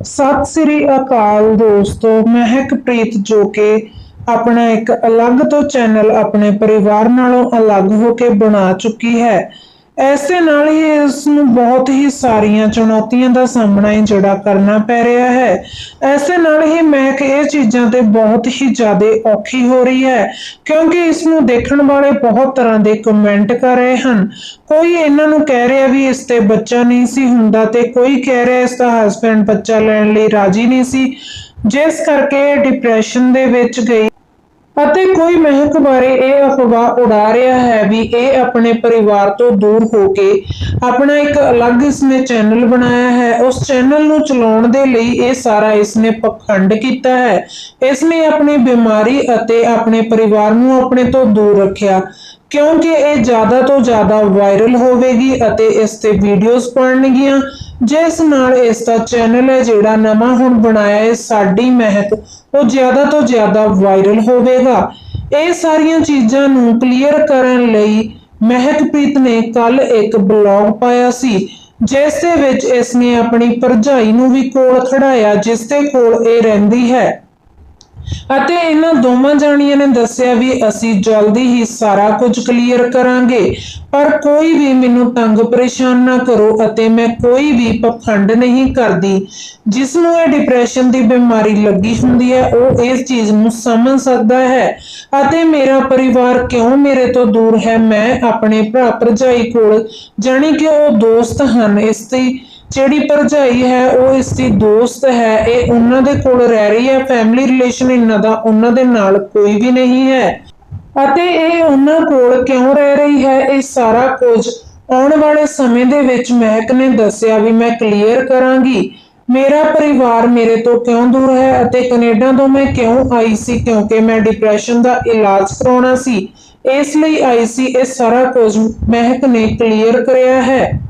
ਸਤਿ ਸ੍ਰੀ ਅਕਾਲ ਦੋਸਤੋ ਮਹਿਕਪ੍ਰੀਤ ਜੋ ਕਿ ਆਪਣਾ ਇੱਕ ਅਲੱਗ ਤੋਂ ਚੈਨਲ ਆਪਣੇ ਪਰਿਵਾਰ ਨਾਲੋਂ ਅਲੱਗ ਹੋ ਕੇ ਬਣਾ ਚੁੱਕੀ ਹੈ। ਐਸੇ ਨਾਲ ਹੀ ਇਸ ਨੂੰ ਬਹੁਤ ਹੀ ਸਾਰੀਆਂ ਚੁਣੌਤੀਆਂ ਦਾ ਸਾਹਮਣਾ ਹੀ ਜਿਹੜਾ ਕਰਨਾ ਪੈ ਰਿਹਾ ਹੈ। ਐਸੇ ਨਾਲ ਹੀ ਮਹਿਕ ਇਹ ਚੀਜ਼ਾਂ ਤੇ ਬਹੁਤ ਹੀ ਜ਼ਿਆਦਾ ਔਖੀ ਹੋ ਰਹੀ ਹੈ, ਕਿਉਂਕਿ ਇਸ ਨੂੰ ਦੇਖਣ ਵਾਲੇ ਬਹੁਤ ਤਰ੍ਹਾਂ ਦੇ ਕਮੈਂਟ ਕਰ ਰਹੇ ਹਨ। ਕੋਈ ਇਹਨਾਂ ਨੂੰ ਕਹਿ ਰਿਹਾ ਵੀ ਇਸ ਤੇ ਬੱਚਾ ਨਹੀਂ ਸੀ ਹੁੰਦਾ ਤੇ ਕੋਈ ਕਹਿ ਰਿਹਾ ਇਸ ਦਾ ਹਸਬੰਡ ਬੱਚਾ ਲੈਣ ਲਈ ਰਾਜੀ ਨਹੀਂ ਸੀ। ਜਿਸ ਕਰਕੇ ਡਿਪਰੈਸ਼ਨ ਦੇ ਵਿੱਚ ਗਈ ਅਤੇ ਕੋਈ ਮਹਿਕ ਬਾਰੇ ਇਹ ਅਫਵਾਹ ਉਡਾ ਰਿਹਾ ਹੈ ਵੀ ਇਹ ਆਪਣੇ ਪਰਿਵਾਰ ਤੋਂ ਦੂਰ ਹੋ ਕੇ ਆਪਣਾ ਇੱਕ ਅਲੱਗ ਇਸਨੇ ਚੈਨਲ ਬਣਾਇਆ ਹੈ। ਉਸ ਚੈਨਲ ਨੂੰ ਚਲਾਉਣ ਦੇ ਲਈ ਇਹ ਸਾਰਾ ਇਸਨੇ ਪਖੰਡ ਕੀਤਾ ਹੈ। ਇਸਨੇ ਆਪਣੀ ਬਿਮਾਰੀ ਅਤੇ ਆਪਣੇ ਪਰਿਵਾਰ ਨੂੰ ਆਪਣੇ ਤੋਂ ਦੂਰ ਰੱਖਿਆ, ਕਿਉਂਕਿ ਇਹ ਜ਼ਿਆਦਾ ਤੋਂ ਜ਼ਿਆਦਾ ਵਾਇਰਲ ਹੋਵੇਗੀ ਅਤੇ ਇਸ ਤੇ ਵੀਡੀਓਜ਼ ਬਣਨਗੀਆਂ। ਜਿਸ ਨਾਲ ਇਸ ਦਾ ਚੈਨਲ ਹੈ, ਜਿਹੜਾ ਨਵਾਂ ਹੁਣ ਬਣਾਇਆ ਹੈ, ਸਾਡੀ ਮਹਿਕ, ਉਹ ਜ਼ਿਆਦਾ ਤੋਂ ਜ਼ਿਆਦਾ ਵਾਇਰਲ ਹੋਵੇਗਾ। ਇਹ ਸਾਰੀਆਂ ਚੀਜ਼ਾਂ ਨੂੰ ਕਲੀਅਰ ਕਰਨ ਲਈ ਮਹਿਕਪ੍ਰੀਤ ਨੇ ਕੱਲ ਇੱਕ ਬਲੌਗ ਪਾਇਆ ਸੀ, ਜਿਸ ਦੇ ਵਿੱਚ ਇਸ ਨੇ ਆਪਣੀ ਭਰਜਾਈ ਨੂੰ ਵੀ ਕੋਲ ਖੜਾਇਆ, ਜਿਸ ਦੇ ਕੋਲ ਇਹ ਰਹਿੰਦੀ ਹੈ। ਅਤੇ ਇਹਨਾਂ ਦੋਵਾਂ ਜਾਣੀਆਂ ਨੇ ਦੱਸਿਆ ਵੀ ਅਸੀਂ ਜਲਦੀ ਹੀ ਸਾਰਾ ਕੁਝ ਕਲੀਅਰ ਕਰਾਂਗੇ। ਪਰ ਕੋਈ ਵੀ ਮੈਨੂੰ ਤੰਗ ਪਰੇਸ਼ਾਨ ਨਾ ਕਰੋ ਅਤੇ ਮੈਂ ਕੋਈ ਵੀ ਪਖੰਡ ਨਹੀਂ ਕਰਦੀ। ਜਿਸ ਨੂੰ ਇਹ ਡਿਪਰੈਸ਼ਨ ਦੀ ਬਿਮਾਰੀ ਲੱਗੀ ਹੁੰਦੀ ਹੈ, ਉਹ ਇਸ ਚੀਜ਼ ਨੂੰ ਸਮਝ ਸਕਦਾ ਹੈ ਅਤੇ ਮੇਰਾ ਪਰਿਵਾਰ ਕਿਉਂ ਮੇਰੇ ਤੋਂ ਦੂਰ ਹੈ? ਮੈਂ ਆਪਣੇ ਭਰਾ ਭਰਜਾਈ ਕੋਲ, ਜਾਣੀ ਕਿ ਉਹ ਦੋਸਤ ਹਨ, ਇਸ ਦੀ ਜਿਹੜੀ ਭਰਜਾਈ ਹੈ, ਉਹ ਇਸ ਦੀ ਦੋਸਤ ਹੈ, ਇਹ ਉਹਨਾਂ ਦੇ ਕੋਲ ਰਹਿ ਰਹੀ ਹੈ ਫੈਮਿਲੀ ਰਿਲੇਸ਼ਨ ਇਹਨਾਂ ਦਾ ਉਹਨਾਂ ਦੇ ਨਾਲ ਕੋਈ ਵੀ ਨਹੀਂ ਹੈ। ਅਤੇ ਇਹ ਉਹਨਾਂ ਕੋਲ ਕਿਉਂ ਰਹਿ ਰਹੀ ਹੈ? ਇਹ ਸਾਰਾ ਕੁਝ ਆਉਣ ਵਾਲੇ ਸਮੇਂ ਦੇ ਵਿੱਚ ਮਹਿਕ ਨੇ ਦੱਸਿਆ ਵੀ ਮੈਂ ਕਲੀਅਰ ਕਰਾਂਗੀ। ਮੇਰਾ ਪਰਿਵਾਰ ਮੇਰੇ ਤੋਂ ਕਿਉਂ ਦੂਰ ਹੈ ਅਤੇ ਕੈਨੇਡਾ ਤੋਂ ਮੈਂ ਕਿਉਂ ਆਈ ਸੀ? ਕਿਉਂਕਿ ਮੈਂ ਡਿਪਰੈਸ਼ਨ ਦਾ ਇਲਾਜ ਕਰਾਉਣਾ ਸੀ। ਇਸ ਲਈ ਆਈ ਸੀ। ਇਹ ਸਾਰਾ ਕੁਝ ਮਹਿਕ ਨੇ ਕਲੀਅਰ ਕਰਿਆ ਹੈ।